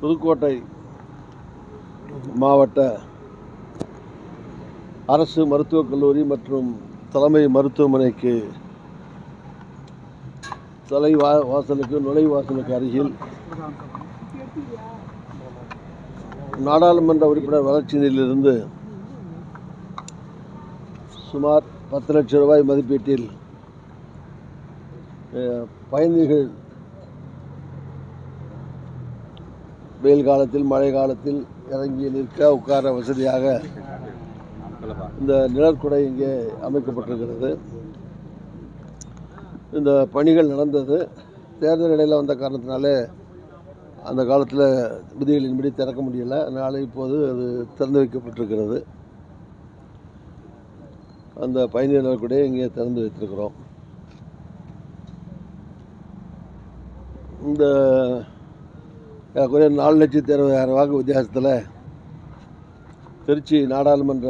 புதுக்கோட்டை மாவட்ட அரசு மருத்துவக் கல்லூரி மற்றும் தலைமை மருத்துவமனைக்கு தலை வா வாசலுக்கு நுழைவாசலுக்கு அருகில் நாடாளுமன்ற உறுப்பினர் வளர்ச்சி நிதியிலிருந்து சுமார் பத்து லட்சம் ரூபாய் மதிப்பீட்டில் பயணிகள் வெயில் காலத்தில் மழை காலத்தில் இறங்கி நிற்க உட்கார வசதியாக இந்த நிழற்குடை இங்கே அமைக்கப்பட்டிருக்கிறது. இந்த பணிகள் நடந்தது. தேர்தல் இடையில் வந்த காரணத்தினாலே அந்த காலத்தில் விதிகளின்படி திறக்க முடியலை. அதனால் இப்போது அது திறந்து வைக்கப்பட்டிருக்கிறது. அந்த பயணிகள் கூட இங்கே திறந்து வைத்திருக்கிறோம். இந்த ஏறக்குறைய நாலு லட்சத்தி அறுபதாயிரம் வாக்கு வித்தியாசத்தில் திருச்சி நாடாளுமன்ற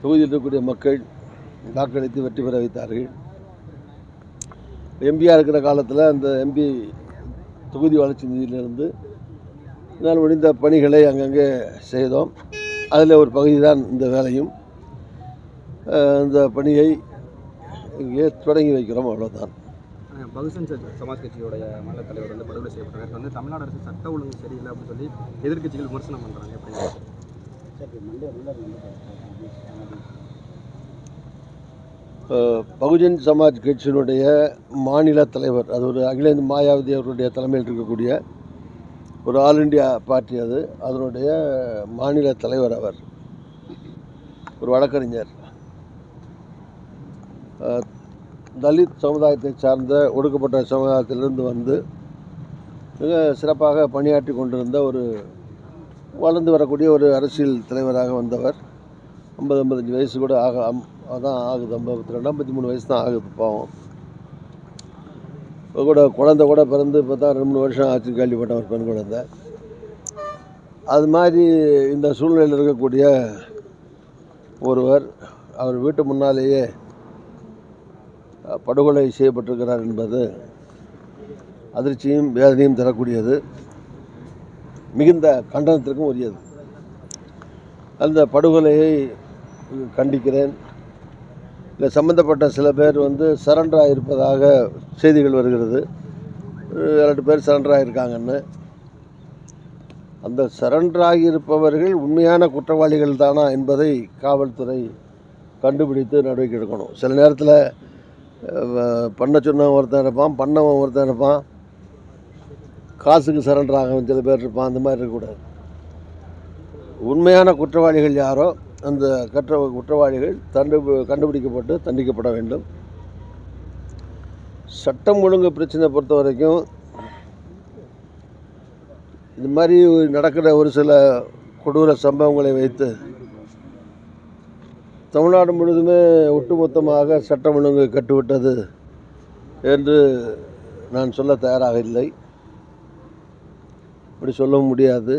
தொகுதியில் இருக்கக்கூடிய மக்கள் வாக்களித்து வெற்றி பெற வைத்தார்கள். எம்பியாக இருக்கிற காலத்தில் அந்த எம்பி தொகுதி வளர்ச்சி நிதியிலிருந்து நான் முடிந்த பணிகளை அங்கங்கே செய்தோம். அதில் ஒரு பகுதி தான் இந்த வேலையும். இந்த பணியை இங்கே தொடங்கி வைக்கிறோம் அவ்வளோதான் ச- சமாஜ் கட்சியோடைய மாநில தலைவர் வந்து படுகொலை செய்யப்பட்டார். நேத்து வந்து தமிழ்நாடு அரசு சட்ட ஒழுங்கு சரியில்லை அப்படின்னு சொல்லி எதிர்க்கட்சிகள் விமர்சனம் பண்ணுறாங்க எப்படி? பகுஜன் சமாஜ் கட்சியினுடைய மாநில தலைவர் அது ஒரு அகில இந்திய மாயாவதி அவர்களுடைய தலைமையில் இருக்கக்கூடிய ஒரு ஆல் இண்டியா பார்ட்டி அது. அதனுடைய மாநில தலைவர் அவர். ஒரு வழக்கறிஞர். தலித் சமுதாயத்தை சார்ந்த ஒடுக்கப்பட்ட சமுதாயத்திலிருந்து வந்து மிக சிறப்பாக பணியாற்றி கொண்டிருந்த ஒரு வளர்ந்து வரக்கூடிய ஒரு அரசியல் தலைவராக வந்தவர். ஐம்பது ஐம்பத்தஞ்சு வயசு கூட ஆக அம் அதான் ஆகுது. ஐம்பத்தி ரெண்டு ஐம்பத்தி மூணு வயசு தான் ஆகுது பாவம். இப்போ கூட குழந்தை கூட பிறந்து இப்போ தான் ரெண்டு மூணு வருஷம் ஆச்சு கேள்விப்பட்ட ஒரு பெண் குழந்தை. அது மாதிரி இந்த சூழ்நிலையில் இருக்கக்கூடிய ஒருவர் அவர் வீட்டு முன்னாலேயே படுகொலை செய்யப்பட்டிருக்கிறார் என்பது அதிர்ச்சியும் வேதனையும் தரக்கூடியது. மிகுந்த கண்டனத்திற்கும் உரியது. அந்த படுகொலையை கண்டிக்கிறேன். இல்லை சம்மந்தப்பட்ட சில பேர் வந்து சரண்டர் ஆகியிருப்பதாக செய்திகள் வருகிறது. இரண்டு ரெண்டு பேர் சரண்டர் ஆகியிருக்காங்கன்னு அந்த சரண்டர் ஆகியிருப்பவர்கள் உண்மையான குற்றவாளிகள் தானா என்பதை காவல்துறை கண்டுபிடித்து நடவடிக்கை எடுக்கணும். சில நேரத்தில் பண்ண சொன்னவன் ஒருத்தன் இருப்பான் பண்ணவன் ஒருத்தன் இருப்பான். காசுக்கு சரண்டர் ஆகவன் சில பேர் இருப்பான் அந்த மாதிரி இருக்கக்கூடாது. உண்மையான குற்றவாளிகள் யாரோ அந்த கற்ற குற்றவாளிகள் தண்டு கண்டுபிடிக்கப்பட்டு தண்டிக்கப்பட வேண்டும். சட்டம் ஒழுங்கு பிரச்சனை பொறுத்த வரைக்கும் இது மாதிரி நடக்கிற ஒரு சில கொடூர சம்பவங்களை வைத்து தமிழ்நாடு முழுதுமே ஒட்டுமொத்தமாக சட்டம் ஒழுங்கு கட்டுவிட்டது என்று நான் சொல்ல தயாராக இல்லை. அப்படி சொல்லவும் முடியாது.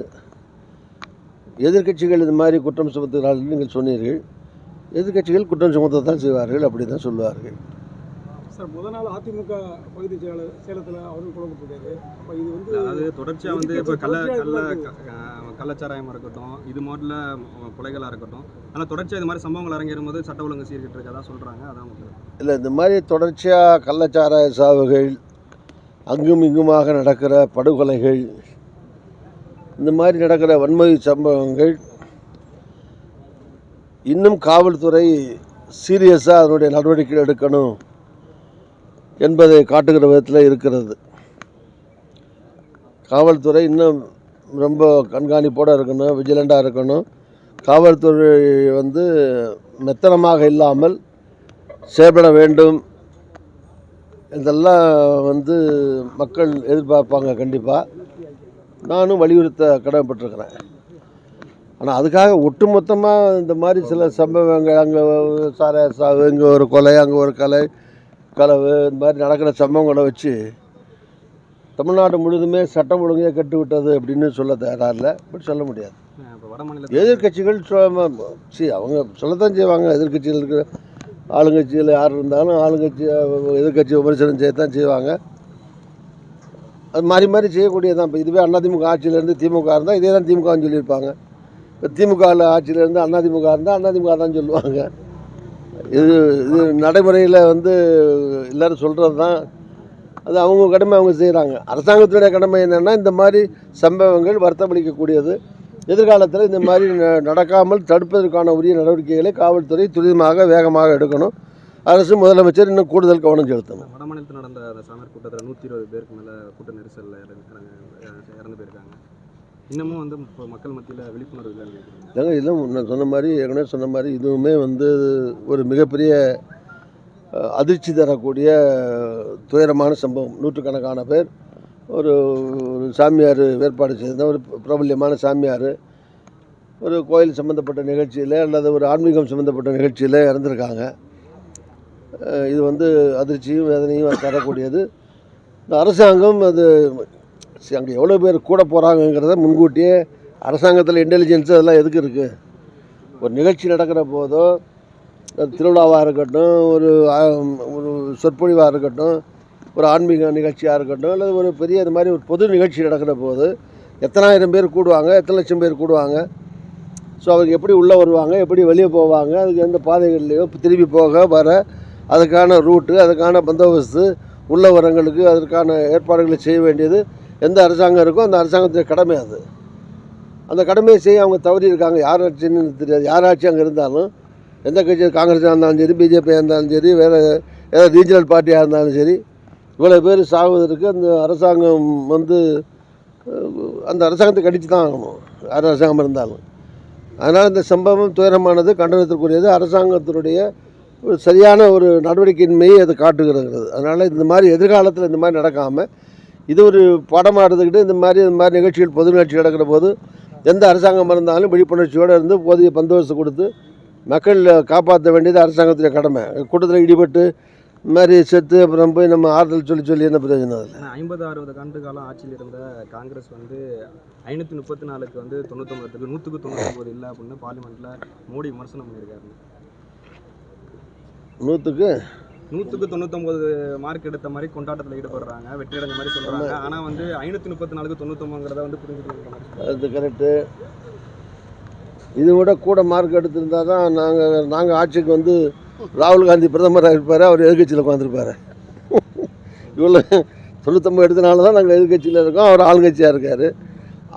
எதிர்க்கட்சிகள் இது மாதிரி குற்றம் சுமத்துகிறார்கள் நீங்கள் சொன்னீர்கள். எதிர்க்கட்சிகள் குற்றம் சுமத்தத்தான் செய்வார்கள் அப்படி தான் சொல்லுவார்கள். சார் முத நாள் அதிமுக பகுதி செயலாளர் சேலத்தில் அவரும் கொல்லப்பட்டிருக்காரு அப்போ இது வந்து அதாவது தொடர்ச்சியாக வந்து இப்போ கள்ள கள்ள கள்ளச்சாராயமாக இருக்கட்டும் இது மாடல கொலைகளாக இருக்கட்டும் ஆனால் தொடர்ச்சியாக இது மாதிரி சம்பவங்கள் அரங்கேறும் போது சட்ட ஒழுங்கு சீர்கிட்டு இருக்கதா சொல்கிறாங்க அதான் உங்களுக்கு இல்லை இந்த மாதிரி தொடர்ச்சியாக கள்ளச்சாராய சாவுகள் அங்கும் இங்குமாக நடக்கிற படுகொலைகள் இந்த மாதிரி நடக்கிற வன்முறை சம்பவங்கள் இன்னும் காவல்துறை சீரியஸாக அதனுடைய நடவடிக்கை எடுக்கணும். என்பதை காட்டுகிற விதத்தில் இருக்கிறது. காவல்துறை இன்னும் ரொம்ப கண்காணிப்போடு இருக்கணும் விஜிலண்டாக இருக்கணும். காவல்துறை வந்து மெத்தனமாக இல்லாமல் செயல்பட வேண்டும். இதெல்லாம் வந்து மக்கள் எதிர்பார்ப்பாங்க கண்டிப்பாக நானும் வலியுறுத்த கடமைப்பட்டிருக்கிறேன். ஆனால் அதுக்காக ஒட்டுமொத்தமாக இந்த மாதிரி சில சம்பவங்கள் அங்கே சார இங்கே ஒரு கொலை அங்கே ஒரு கலை களவு இந்த மாதிரி நடக்கிற சம்பவங்களை வச்சு தமிழ்நாடு முழுதுமே சட்டம் ஒழுங்கே கட்டு விட்டது அப்படின்னு சொல்ல இல்லை அப்படி சொல்ல முடியாது. எதிர்க்கட்சிகள் சொ- அவங்க சொல்லத்தான் செய்வாங்க. எதிர்க்கட்சிகள் இருக்கிற ஆளுங்கட்சியில் யார் இருந்தாலும் ஆளுங்கட்சி எதிர்கட்சி விமர்சனம் செய்யத்தான் செய்வாங்க. அது மாறி மாறி செய்யக்கூடியதான் இப்போ இதுவே அதிமுக ஆட்சியிலேருந்து திமுக இருந்தால் இதே தான் திமுகன்னு சொல்லியிருப்பாங்க. இப்போ திமுகவில் ஆட்சியிலேருந்து அதிமுக இருந்தால் அதிமுக தான் சொல்லுவாங்க. இது இது நடைமுறையில் வந்து எல்லோரும் சொல்கிறது தான் அது அவங்க கடமை அவங்க செய்கிறாங்க அரசாங்கத்தினுடைய கடமை என்னென்னா இந்த மாதிரி சம்பவங்கள் வருத்தமளிக்கக்கூடியது. எதிர்காலத்தில் இந்த மாதிரி ந- நடக்காமல் தடுப்பதற்கான உரிய நடவடிக்கைகளை காவல்துறை துரிதமாக வேகமாக எடுக்கணும். அரசு முதலமைச்சர் இன்னும் கூடுதல் கவனம் செலுத்தணும். வடமாநிலத்தில் நடந்த அந்த சமர் கூட்டத்தில் நூற்றி இருபது பேருக்கு மேலே கூட்ட நெரிசலில் இறந்து போயிருக்காங்க. இன்னமும் வந்து இப்போ மக்கள் மத்தியில் விழிப்புணர்வு ஏங்க இதெல்லாம் நான் சொன்ன மாதிரி ஏற்கனவே சொன்ன மாதிரி இதுவுமே வந்து ஒரு மிகப்பெரிய அதிர்ச்சி தரக்கூடிய துயரமான சம்பவம். நூற்றுக்கணக்கான பேர் ஒரு ஒரு சாமியார் ஏற்பாடு செய்திருந்த ஒரு பிரபல்யமான சாமியார் ஒரு கோயில் சம்மந்தப்பட்ட நிகழ்ச்சியில் அல்லது ஒரு ஆன்மீகம் சம்மந்தப்பட்ட நிகழ்ச்சியில் இறந்துருக்காங்க. இது வந்து அதிர்ச்சியும் வேதனையும் தரக்கூடியது. இந்த அரசாங்கம் அது அங்கே எவ்வளோ பேர் கூட போகிறாங்கங்கிறத முன்கூட்டியே அரசாங்கத்தில் இன்டெலிஜென்ஸ் அதெல்லாம் எதுக்கு இருக்குது ஒரு நிகழ்ச்சி நடக்கிற போதோ திருவிழாவாக இருக்கட்டும் ஒரு ஒரு சொற்பொழிவாக இருக்கட்டும் ஒரு ஆன்மீக நிகழ்ச்சியாக இருக்கட்டும் அல்லது ஒரு பெரிய இது மாதிரி ஒரு பொது நிகழ்ச்சி நடக்கிற போது எத்தனாயிரம் பேர் கூடுவாங்க எத்தனை லட்சம் பேர் கூடுவாங்க? ஸோ அவங்க எப்படி உள்ளே வருவாங்க எப்படி வெளியே போவாங்க அதுக்கு எந்த பாதைகள்லையோ திரும்பி போக வர அதுக்கான ரூட்டு அதுக்கான பந்தோபஸ்து உள்ள வரங்களுக்கு அதற்கான ஏற்பாடுகளை செய்ய வேண்டியது எந்த அரசாங்கம் இருக்கோ அந்த அரசாங்கத்துடைய கடமை அது. அந்த கடமையை செய்ய அவங்க தவறி இருக்காங்க யார் ஆட்சின்னு தெரியாது. யார் ஆட்சி அங்கே இருந்தாலும் எந்த கட்சி காங்கிரஸாக இருந்தாலும் சரி பிஜேபியாக இருந்தாலும் சரி வேறு ஏதாவது ரீஜனல் பார்ட்டியாக இருந்தாலும் சரி இவ்வளோ பேர் சாகுவதற்கு அந்த அரசாங்கம் வந்து அந்த அரசாங்கத்தை கடிச்சு தான் ஆகணும். யார் அரசாங்கம் இருந்தாலும். அதனால் இந்த சம்பவம் துயரமானது கண்டனத்திற்குரியது. அரசாங்கத்தினுடைய ஒரு சரியான ஒரு நடவடிக்கையின்மையை அது காட்டுகிறது. அதனால் இந்த மாதிரி எதிர்காலத்தில் இந்த மாதிரி நடக்காமல் இது ஒரு பாடமாக எடுத்துக்கிட்டு இந்த மாதிரி இந்த மாதிரி நிகழ்ச்சிகள் பொது நிகழ்ச்சி நடக்கிற போது எந்த அரசாங்கம் இருந்தாலும் விழிப்புணர்ச்சியோடு இருந்து போதிய பந்தோபஸ்து கொடுத்து மக்கள் காப்பாற்ற வேண்டியது அரசாங்கத்துடைய கடமை. கூட்டத்தில் இடிபட்டு இந்த மாதிரி செத்து அப்புறம் போய் நம்ம ஆறுதல் சொல்லி சொல்லி என்ன பிரயோஜனம் அதில்? ஐம்பது அறுபது ஆண்டு காலம் ஆட்சியில் இருந்த காங்கிரஸ் வந்து ஐநூற்றி முப்பத்தி நாலுக்கு வந்து தொண்ணூத்தொம்பதுக்கு நூற்றுக்கு தொண்ணூத்தொம்பது இல்லை அப்படின்னு பார்லிமெண்ட்டில் மோடி விமர்சனம் பண்ணியிருக்காரு. நூற்றுக்கு நூற்றுக்கு தொண்ணூத்தொம்பது மார்க் எடுத்த மாதிரி கொண்டாட்டத்தில் ஈடுபடுறாங்க. வெற்றி அடைஞ்ச மாதிரி சொல்கிறாங்க ஆனால் வந்து ஐநூற்றி முப்பத்தி நாலுக்கு தொண்ணூத்தொம்பதுங்கிறத வந்து சொல்றாங்க. அது கரெக்டு இது விட கூட மார்க் எடுத்திருந்தா தான் நாங்கள் நாங்கள் ஆட்சிக்கு வந்து ராகுல் காந்தி பிரதமராக இருப்பார் அவர் எதிர்கட்சியில் உட்காந்துருப்பார் இவ்வளோ தொண்ணூத்தொம்பது எடுத்தனால தான் நாங்கள் எதிர்கட்சியில் இருக்கோம் அவர் ஆளுங்கட்சியாக இருக்கார்.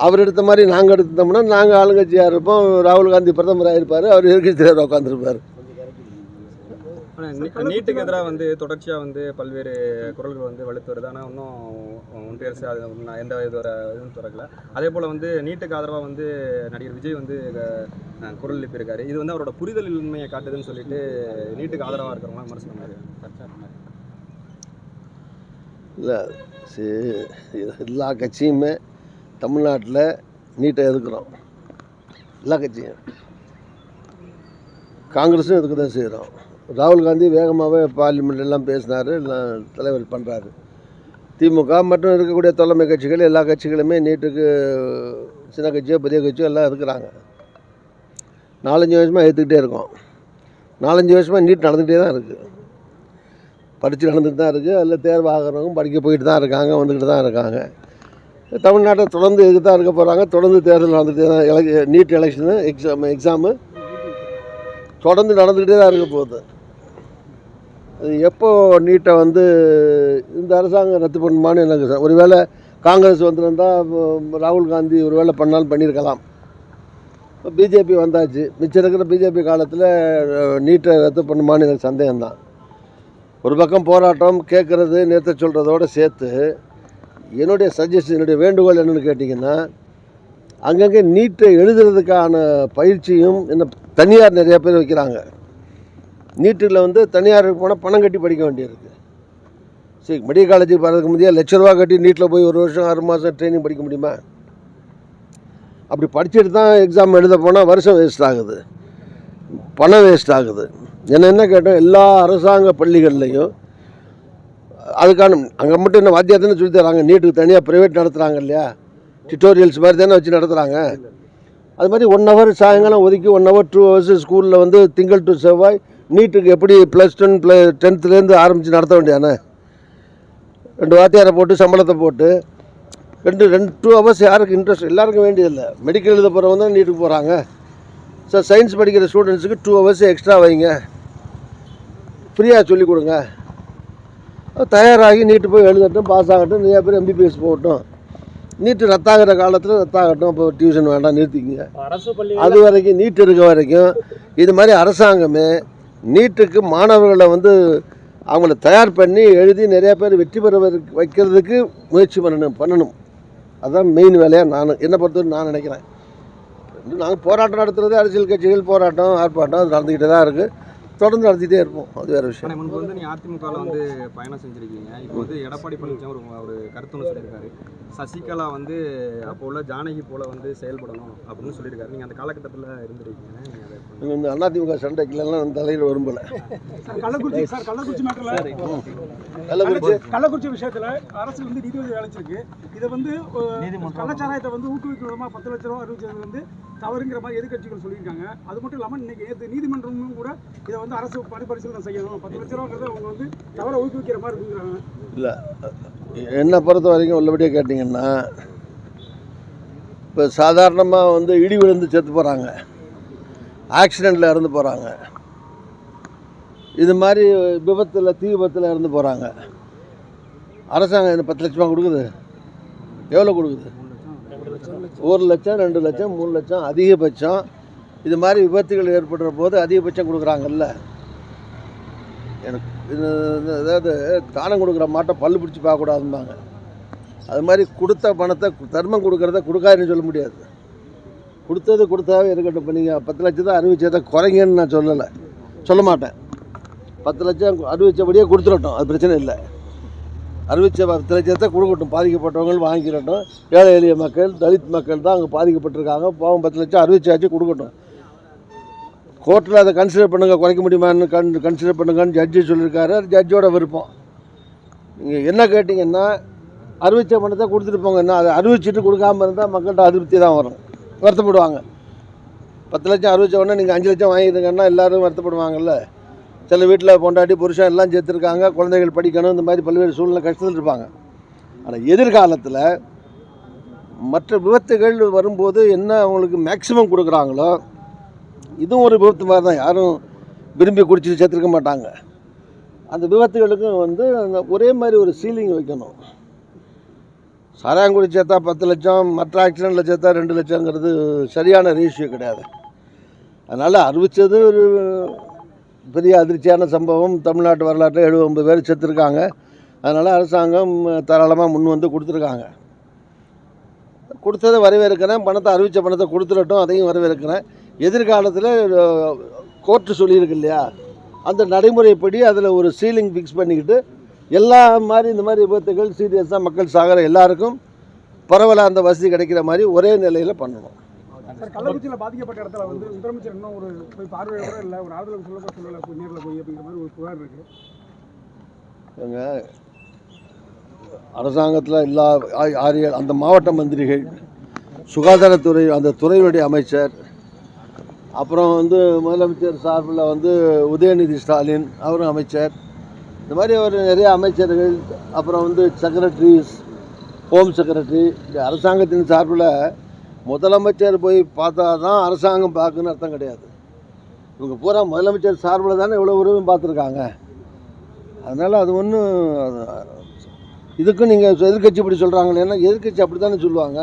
அவர் எடுத்த மாதிரி நாங்கள் எடுத்தோம்னா நாங்கள் ஆளுங்கட்சியாக இருப்போம் ராகுல் காந்தி பிரதமராக இருப்பார் அவர் எதிர்கட்சியில் உட்காந்துருப்பார் நீட்டுக்கு எதிராக வந்து தொடர்ச்சியாக வந்து பல்வேறு குரல்கள் வந்து வலுத்து வருது. ஆனால் இன்னும் ஒன்றிய அரசு அது எந்த இது ஒரு இதுவும் திறக்கல அதே போல் வந்து நீட்டுக்கு ஆதரவாக வந்து நடிகர் விஜய் வந்து குரல் எழுப்பியிருக்காரு. இது வந்து அவரோட புரிதல் இன்மையை காட்டுதுன்னு சொல்லிட்டு நீட்டுக்கு ஆதரவாக இருக்கிறவங்க விமர்சனம் மாதிரி இல்லை சரி எல்லா கட்சியுமே தமிழ்நாட்டில் நீட்டை எதுக்குறோம் எல்லா கட்சியும். காங்கிரஸும் இதுக்கு தான் செய்கிறோம். ராகுல் காந்தி வேகமாகவே பார்லிமெண்ட் எல்லாம் பேசினார் எல்லாம் தலைவர் பண்ணுறாரு திமுக மற்றும் இருக்கக்கூடிய தலைமை கட்சிகள் எல்லா கட்சிகளுமே நீட்டுக்கு சின்ன கட்சியோ பெரிய கட்சியோ எல்லாம் இருக்கிறாங்க. நாலஞ்சு வருஷமாக ஏற்றுக்கிட்டே இருக்கோம். நாலஞ்சு வருஷமாக நீட் நடந்துகிட்டே தான் இருக்குது படித்து நடந்துட்டு தான் இருக்குது அதில் தேர்வாகிறவங்க படிக்க போயிட்டு தான் இருக்காங்க வந்துக்கிட்டு தான் இருக்காங்க. தமிழ்நாட்டை தொடர்ந்து இதுக்கு தான் இருக்க போகிறாங்க தொடர்ந்து தேர்தல் நடந்துகிட்டே தான் எலக் நீட் எலெக்ஷனு எக்ஸாம் எக்ஸாமு தொடர்ந்து நடந்துக்கிட்டே தான் இருக்க போகுது. அது எப்போ நீட்டை வந்து இந்த அரசாங்கம் ரத்து பண்ணுமான்னு எனக்கு ச- ஒருவேளை காங்கிரஸ் வந்திருந்தா ராகுல் காந்தி ஒரு வேளை பண்ணாலும் பண்ணியிருக்கலாம். இப்போ பிஜேபி வந்தாச்சு. மிச்சம் இருக்கிற பிஜேபி காலத்தில் நீட்டை ரத்து பண்ணுமான்னு எனக்கு சந்தேகம்தான். ஒரு பக்கம் போராட்டம் கேட்குறது நிறுத்த சொல்கிறதோட சேர்த்து என்னுடைய சஜஷன் என்னுடைய வேண்டுகோள் என்னென்னு கேட்டிங்கன்னா அங்கங்கே நீட்டை எழுதுறதுக்கான பயிற்சியும் என்ன தனியார் நிறைய பேர் வைக்கிறாங்க. நீட்டில் வந்து தனியாருக்கு போனால் பணம் கட்டி படிக்க வேண்டியிருக்கு. சரி மெடிக்கல் காலேஜுக்கு போகிறதுக்கு முந்தைய லட்ச ரூபா கட்டி நீட்டில் போய் ஒரு வருஷம் ஆறு மாதம் ட்ரைனிங் படிக்க முடியுமா? அப்படி படிச்சுட்டு தான் எக்ஸாம் எழுத போனால் வருஷம் வேஸ்ட் ஆகுது. பணம் வேஸ்ட் ஆகுது. என்ன என்ன கேட்டோம்? எல்லா அரசாங்க பள்ளிகள்லையும் அதுக்கான அங்கே மட்டும் என்ன வாத்தியார் சொல்லி தராங்க? நீட்டுக்கு தனியாக ப்ரைவேட் நடத்துகிறாங்க இல்லையா? டியூட்டோரியல்ஸ் மாதிரி தானே வச்சு நடத்துகிறாங்க அது மாதிரி ஒன் ஹவர் சாயங்காலம் ஒதுக்கி ஒன் ஹவர் டூ ஹவர்ஸ் ஸ்கூலில் வந்து திங்கள் டு செவ்வாய் நீட்டுக்கு எப்படி ப்ளஸ் டென் ப்ள டென்த்துலேருந்து ஆரம்பித்து நடத்த வேண்டியானே ரெண்டு வாத்தியாரை போட்டு சம்பளத்தை போட்டு ரெண்டு ரெண்டு டூ ஹவர்ஸ் யாருக்கு இன்ட்ரெஸ்ட் எல்லாருக்கும் வேண்டியதில்லை. மெடிக்கல் எழுத போகிறவங்க தான் நீட்டுக்கு போகிறாங்க சார் சயின்ஸ் படிக்கிற ஸ்டூடெண்ட்ஸுக்கு டூ ஹவர்ஸ் எக்ஸ்ட்ரா வைங்க. ஃப்ரீயாக சொல்லிக் கொடுங்க. தயாராகி நீட்டு போய் எழுதட்டும் பாஸ் ஆகட்டும் நிறையா பேர் எம்பிபிஎஸ் போகட்டும். நீட்டு ரத்தாகிற காலத்தில் ரத்தாகட்டும். அப்போ டியூஷன் வேண்டாம் நிறுத்திக்கங்க. அது வரைக்கும் நீட் இருக்க வரைக்கும் இது மாதிரி அரசாங்கமே நீட்டுக்கு மாணவர்களை வந்து அவங்கள தயார் பண்ணி எழுதி நிறைய பேர் வெற்றி பெற வைக்க- வைக்கிறதுக்கு முயற்சி பண்ணணும் பண்ணணும். அதுதான் மெயின் வேலையாக நான் என்னை பொறுத்தவரை நான் நினைக்கிறேன். நாங்கள் போராட்டம் நடத்துறது அரசியல் கட்சிகள் போராட்டம் ஆர்ப்பாட்டம் அது நடந்துக்கிட்டே தான் இருக்குது தொடர்ந்து நடத்திட்டே இருப்போம். அது வேறு விஷயம். முன்பு வந்து நீங்கள் அதிமுகவில் வந்து பயணம் செஞ்சுருக்கீங்க. இப்போ வந்து எடப்பாடி பழனிசாமி ஒரு ஒரு கருத்து ஒன்று சொல்லியிருக்காரு. சசிகலா வந்து அப்போ உள்ள ஜானகி போல வந்து செயல்படணும் அப்படின்னு சொல்லியிருக்காரு. நீங்கள் அந்த காலகட்டத்தில் இருந்திருக்கீங்க. நீங்கள் இங்க இந்த அதிமுக சண்டைக்குலாம் தலையில் விரும்பல. சார் கள்ளக்குறிச்சி சார் கள்ளக்குறிச்சி மேட்டர்ல கள்ளக்குறிச்சி. கள்ளக்குறிச்சி விஷயத்துல அரசு வந்து நீதிபதி அழைச்சிருக்கு இதை வந்து அஹ், கள்ளச்சாராயத்தை வந்து ஊக்குவிக்கும் விதமா பத்து லட்ச ரூபா அறிவிச்சது வந்து தவறுங்கிற மாதிரி எதிர்க்கட்சிகள் சொல்லியிருக்காங்க. அது மட்டும் இல்லாமல் இன்னைக்கு நேற்று நீதிமன்றமும் கூட இதை வந்து அரசு மறுபரிசீலனை செய்யணும். பத்து லட்ச ரூபாங்கிறத அவங்க வந்து தவற ஊக்குவிக்கிற மாதிரி இருக்குங்கிறாங்க. இல்லை என்னை பொறுத்த வரைக்கும் உள்ளபடியே கேட்டிங்கன்னா இப்போ சாதாரணமாக வந்து இடி விழுந்து செத்து போகிறாங்க ஆக்சிடெண்ட்டில் இறந்து போகிறாங்க இது மாதிரி விபத்தில் தீ விபத்தில் இறந்து போகிறாங்க அரசாங்கம் இந்த பத்து லட்சமாக கொடுக்குது? எவ்வளோ கொடுக்குது? ஒரு லட்சம் ரெண்டு லட்சம் மூணு லட்சம் அதிகபட்சம் இது மாதிரி விபத்துகள் ஏற்படுற போது அதிகபட்சம் கொடுக்குறாங்கல்ல. எனக்கு இது அதாவது தானம் கொடுக்குற மாட்டை பல்லு பிடிச்சி பார்க்கக்கூடாதும்பாங்க. அது மாதிரி கொடுத்த பணத்தை தர்மம் கொடுக்குறத கொடுக்காதுன்னு சொல்ல முடியாது. கொடுத்தது கொடுத்தாவே இருக்கட்டும். இப்போ நீங்கள் பத்து லட்சத்தை அறிவிச்சதை குறைங்கன்னு நான் சொல்லலை. சொல்ல மாட்டேன். பத்து லட்சம் அறிவித்தபடியே கொடுத்துடட்டும். அது பிரச்சனை இல்லை. அறிவித்த பத்து லட்சத்தை கொடுக்கட்டும். பாதிக்கப்பட்டவங்க வாங்கிக்கிறட்டும் ஏழை எளிய மக்கள் தலித் மக்கள் தான் அங்கே பாதிக்கப்பட்டிருக்காங்க. பாவம் பத்து லட்சம் அறிவிச்சாச்சு கொடுக்கட்டும். கோர்ட்டில் அதை கன்சிடர் பண்ணுங்கள் குறைக்க முடியுமான்னு கன் கன்சிடர் பண்ணுங்கன்னு ஜட்ஜி சொல்லியிருக்காரு. அது ஜட்ஜோட விருப்பம். நீங்கள் என்ன கேட்டிங்கன்னா அறிவிச்ச பணத்தை கொடுத்துட்டு போங்க. என்ன அதை அறிவிச்சிட்டு கொடுக்காம இருந்தால் மக்கள்கிட்ட அதிருப்தி தான் வரும். வருத்தப்படுவாங்க. பத்து லட்சம் அறிவிச்ச உடனே நீங்கள் அஞ்சு லட்சம் வாங்கிடுங்கன்னா எல்லாரும் வருத்தப்படுவாங்கல்ல. சில வீட்டில் பொண்டாட்டி புருஷன் எல்லாம் சேர்த்துருக்காங்க. குழந்தைகள் படிக்கணும் இந்த மாதிரி பல்வேறு சூழ்நிலை கஷ்டத்தில் இருப்பாங்க. ஆனால் எதிர்காலத்தில் மற்ற விபத்துகள் வரும்போது என்ன அவங்களுக்கு மேக்சிமம் கொடுக்குறாங்களோ இதுவும் ஒரு விபத்து மாதிரி தான். யாரும் விரும்பி குடிச்சிட்டு சேர்த்துருக்க மாட்டாங்க. அந்த விபத்துகளுக்கும் வந்து அந்த ஒரே மாதிரி ஒரு சீலிங் வைக்கணும். சாராயங்குடி சேர்த்தா பத்து லட்சம் மற்ற ஆக்சிடெண்ட்டில் சேர்த்தா ரெண்டு லட்சங்கிறது சரியான ரேஷியோ கிடையாது. அதனால் அறிவித்தது ஒரு பெரிய அதிர்ச்சியான சம்பவம். தமிழ்நாட்டு வரலாற்றில் எழுபது ஒன்பது பேர் செத்துருக்காங்க அதனால் அரசாங்கம் தாராளமாக முன் வந்து கொடுத்துருக்காங்க. கொடுத்ததை வரவேற்கிறேன். பணத்தை அறிவித்த பணத்தை கொடுத்துடட்டும். அதையும் வரவேற்கிறேன். எதிர்காலத்தில் கோர்ட்டு சொல்லியிருக்கு இல்லையா? அந்த நடைமுறைப்படி அதில் ஒரு சீலிங் ஃபிக்ஸ் பண்ணிக்கிட்டு எல்லா மாதிரி இந்த மாதிரி விபத்துகள் சீரியஸாக மக்கள் சாகிற எல்லாருக்கும் பரவலாக அந்த வசதி கிடைக்கிற மாதிரி ஒரே நிலையில் பண்ணணும். கள்ளக்குறிச்சியில் பாதிக்கப்பட்ட இடத்துல வந்து முதலமைச்சர் இன்னும் ஒரு போய் பார்வையிட கூட இல்லை. ஒரு ஆறுதல் சொல்ல கூட சொல்லலை. போய் நேரில் போய் அப்படிங்கிற மாதிரி ஒரு புகார் இருக்கு. எங்க அரசாங்கத்தில் எல்லா ஆரிய அந்த மாவட்ட மந்திரிகள் சுகாதாரத்துறை அந்த துறையுடைய அமைச்சர் அப்புறம் வந்து முதலமைச்சர் சார்பில் வந்து உதயநிதி ஸ்டாலின் அவரும் அமைச்சர். இந்த மாதிரி ஒரு நிறைய அமைச்சர்கள் அப்புறம் வந்து செக்ரட்டரிஸ் ஹோம் செக்ரட்டரி இந்த அரசாங்கத்தின் சார்பில் முதலமைச்சர் போய் பார்த்தா தான் அரசாங்கம் பார்க்குன்னு அர்த்தம் கிடையாது. இவங்க பூரா முதலமைச்சர் சார்பில் தானே இவ்வளோ உறவும் பார்த்துருக்காங்க. அதனால் அது ஒன்றும் இதுக்கும் நீங்கள் எதிர்கட்சி இப்படி சொல்கிறாங்களேன்னா எதிர்கட்சி அப்படி தானே சொல்லுவாங்க.